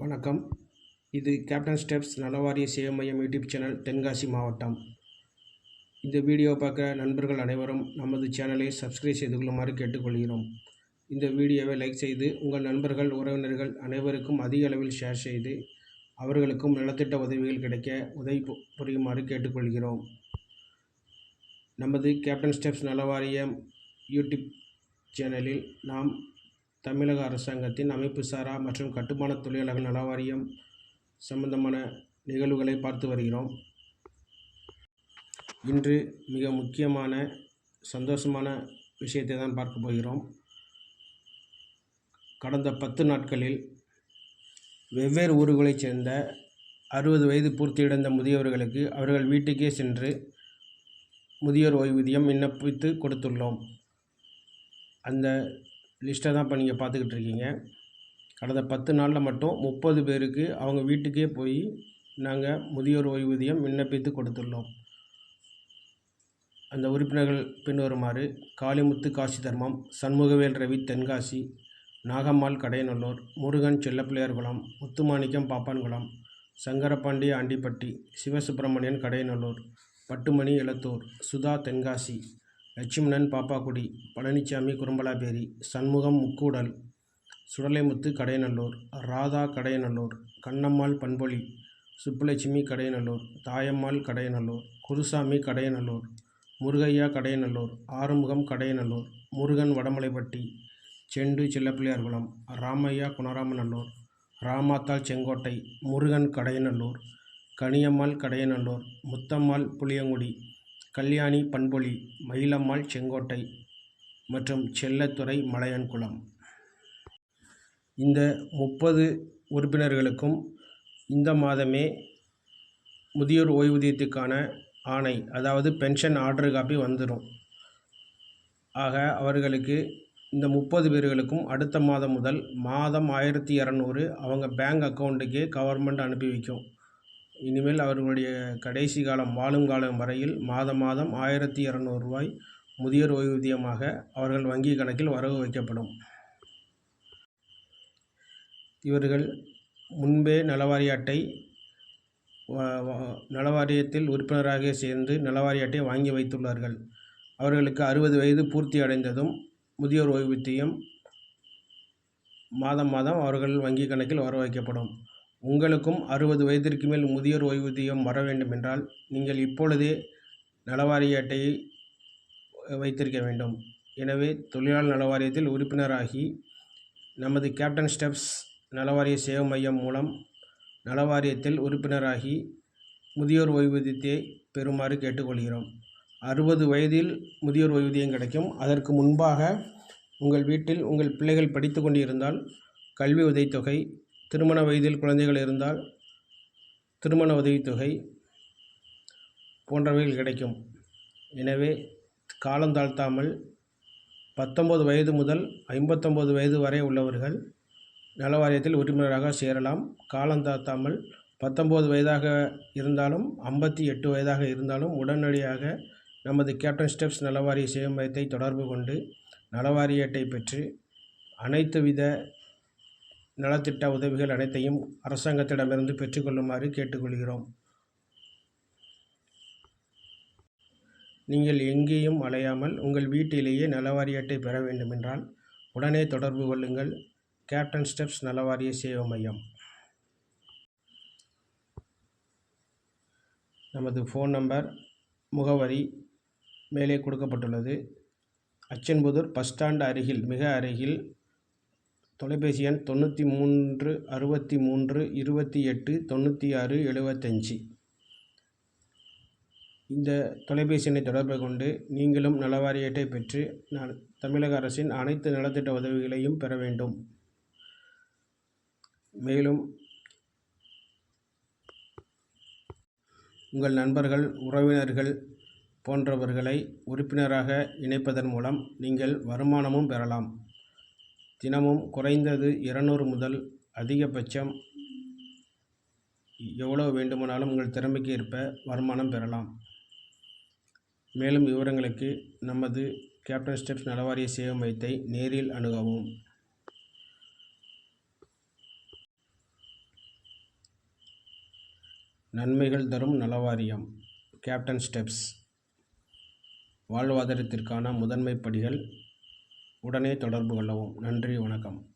வணக்கம். இது captain steps நலவாரிய சேவை மையம் யூடியூப் சேனல் தென்காசி மாவட்டம். இந்த வீடியோ பார்க்குற நண்பர்கள் அனைவரும் நமது சேனலை சப்ஸ்கிரைப் செய்து கொள்ளுமாறு கேட்டுக்கொள்கிறோம். இந்த வீடியோவை லைக் செய்து உங்கள் நண்பர்கள் உறவினர்கள் அனைவருக்கும் அதிக அளவில் ஷேர் செய்து அவர்களுக்கும் நலத்திட்ட உதவிகள் கிடைக்க உதவி புரியுமாறு கேட்டுக்கொள்கிறோம். நமது கேப்டன் ஸ்டெப்ஸ் நலவாரியம் யூடியூப் சேனலில் நாம் தமிழக அரசாங்கத்தின் அமைப்பு சாரா மற்றும் கட்டுமான தொழிலாளர்கள் நல வாரியம் சம்பந்தமான நிகழ்வுகளை பார்த்து வருகிறோம். இன்று மிக முக்கியமான சந்தோஷமான விஷயத்தை தான் பார்க்க போகிறோம். கடந்த பத்து நாட்களில் வெவ்வேறு ஊர்களைச் சேர்ந்த அறுபது வயது பூர்த்தியடைந்த முதியவர்களுக்கு அவர்கள் வீட்டுக்கே சென்று முதியோர் ஓய்வூதியம் விண்ணப்பித்து கொடுத்துள்ளோம். அந்த லிஸ்ட்டை தான் இப்போ நீங்கள் பார்த்துக்கிட்டு இருக்கீங்க. கடந்த பத்து நாளில் மட்டும் முப்பது பேருக்கு அவங்க வீட்டுக்கே போய் நாங்கள் முதியோர் ஓய்வூதியம் விண்ணப்பித்து கொடுத்துள்ளோம். அந்த உறுப்பினர்கள் பின்வருமாறு காளிமுத்து காசி தர்மம் சண்முகவேல் ரவி தென்காசி நாகம்மாள் கடையநல்லூர் முருகன் செல்லப்பிள்ளையார்குளம் முத்துமாணிக்கம் பாப்பான்குளம் சங்கரபாண்டி ஆண்டிப்பட்டி சிவசுப்பிரமணியன் கடையநல்லூர் பட்டுமணி எலத்தூர் சுதா தென்காசி லட்சுமணன் பாப்பாக்குடி பழனிசாமி குறும்பலாபேரி சண்முகம் முக்கூடல் சுடலைமுத்து கடையநல்லூர் ராதா கடையநல்லூர் கண்ணம்மாள் பண்பொழி சுப்புலட்சுமி கடையநல்லூர் தாயம்மாள் கடையநல்லூர் குருசாமி கடையநல்லூர் முருகையா கடையநல்லூர் ஆறுமுகம் கடையநல்லூர் முருகன் வடமலைப்பட்டி செண்டு சில்லப்பிள்ளையார்குளம் ராமையா குணராமநல்லூர் ராமாத்தாள் செங்கோட்டை முருகன் கடையநல்லூர் கனியம்மாள் கடையநல்லூர் முத்தம்மாள் புளியங்குடி கல்யாணி பண்பொழி மயிலம்மாள் செங்கோட்டை மற்றும் செல்லத்துறை மலையன்குளம். இந்த முப்பது உறுப்பினர்களுக்கும் இந்த மாதமே முதியோர் ஓய்வூதியத்துக்கான ஆணை அதாவது பென்ஷன் ஆர்டர் காப்பி வந்துடும் ஆக அவர்களுக்கு இந்த முப்பது பேர்களுக்கும் அடுத்த மாதம் முதல் மாதம் ஆயிரத்தி இரநூறு அவங்க பேங்க் அக்கௌண்ட்டுக்கே கவர்மெண்ட் அனுப்பி வைக்கும். இனிமேல் அவர்களுடைய கடைசி காலம் வாழும் காலம் வரையில் மாதம் மாதம் ஆயிரத்தி இரநூறுவாய் முதியோர் ஓய்வூதியமாக அவர்கள் வங்கி கணக்கில் வரவு வைக்கப்படும். இவர்கள் முன்பே நலவாரிய அட்டை நலவாரியத்தில் உறுப்பினராக சேர்ந்து நலவாரிய அட்டை வாங்கி வைத்துள்ளார்கள். அவர்களுக்கு அறுபது வயது பூர்த்தி அடைந்ததும் முதியோர் ஓய்வூதியம் மாதம் மாதம் அவர்கள் வங்கி கணக்கில் வர வைக்கப்படும். உங்களுக்கும் அறுபது வயதிற்கு மேல் முதியோர் ஓய்வூதியம் வர வேண்டும் என்றால் நீங்கள் இப்பொழுதே நலவாரிய அட்டையை வைத்திருக்க வேண்டும். எனவே தொழிலாளர் நலவாரியத்தில் உறுப்பினராகி நமது கேப்டன் ஸ்டெப்ஸ் நலவாரிய சேவை மையம் மூலம் நலவாரியத்தில் உறுப்பினராகி முதியோர் ஓய்வூதியத்தை பெறுமாறு கேட்டுக்கொள்கிறோம். அறுபது வயதில் முதியோர் ஓய்வூதியம் கிடைக்கும். அதற்கு முன்பாக உங்கள் வீட்டில் உங்கள் பிள்ளைகள் படித்து கொண்டிருந்தால் கல்வி உதவித்தொகை திருமண வயதில் குழந்தைகள் இருந்தால் திருமண உதவித்தொகை போன்றவைகள் கிடைக்கும். எனவே காலம் தாழ்த்தாமல் பத்தொம்பது வயது முதல் ஐம்பத்தொம்பது வயது வரை உள்ளவர்கள் நலவாரியத்தில் உறுப்பினராக சேரலாம். காலம் தாழ்த்தாமல் பத்தொம்பது வயதாக இருந்தாலும் ஐம்பத்தி எட்டு வயதாக இருந்தாலும் உடனடியாக நமது கேப்டன் ஸ்டெப்ஸ் நலவாரிய சேவை மையத்தை தொடர்பு கொண்டு நலவாரிய அட்டை பெற்று அனைத்து வித நலத்திட்ட உதவிகள் அனைத்தையும் அரசாங்கத்திடமிருந்து பெற்றுக்கொள்ளுமாறு கேட்டுக்கொள்கிறோம். நீங்கள் எங்கேயும் அலையாமல் உங்கள் வீட்டிலேயே நலவாரியட்டை பெற வேண்டுமென்றால் உடனே தொடர்பு கொள்ளுங்கள். கேப்டன் ஸ்டெப்ஸ் நலவாரிய சேவை மையம். நமது ஃபோன் நம்பர் முகவரி மேலே கொடுக்கப்பட்டுள்ளது. அச்சன்புதூர் பஸ் ஸ்டாண்ட் அருகில் மிக அருகில் தொலைபேசி எண் தொண்ணூற்றி மூன்று அறுபத்தி மூன்று இருபத்தி எட்டு தொண்ணூற்றி ஆறு எழுபத்தஞ்சி இந்த தொலைபேசி எண்ணை தொடர்பு கொண்டு நீங்களும் நலவாரிய பெற்று நான் தமிழக அரசின் அனைத்து நலத்திட்ட உதவிகளையும் பெற வேண்டும். மேலும் உங்கள் நண்பர்கள் உறவினர்கள் போன்றவர்களை உறுப்பினராக இணைப்பதன் மூலம் நீங்கள் வருமானமும் பெறலாம். தினமும் குறைந்தது இருநூறு முதல் அதிகபட்சம் எவ்வளவு வேண்டுமானாலும் உங்கள் திறமைக்கு ஏற்ப வருமானம் பெறலாம். மேலும் விவரங்களுக்கு நமது கேப்டன் ஸ்டெப்ஸ் நலவாரிய சேவை மையத்தை நேரில் அணுகவும். நன்மைகள் தரும் நலவாரியம் கேப்டன் ஸ்டெப்ஸ். வாழ்வாதாரத்திற்கான முதன்மை படிகள் உடனே தொடர்பு கொள்ளவும். நன்றி வணக்கம்.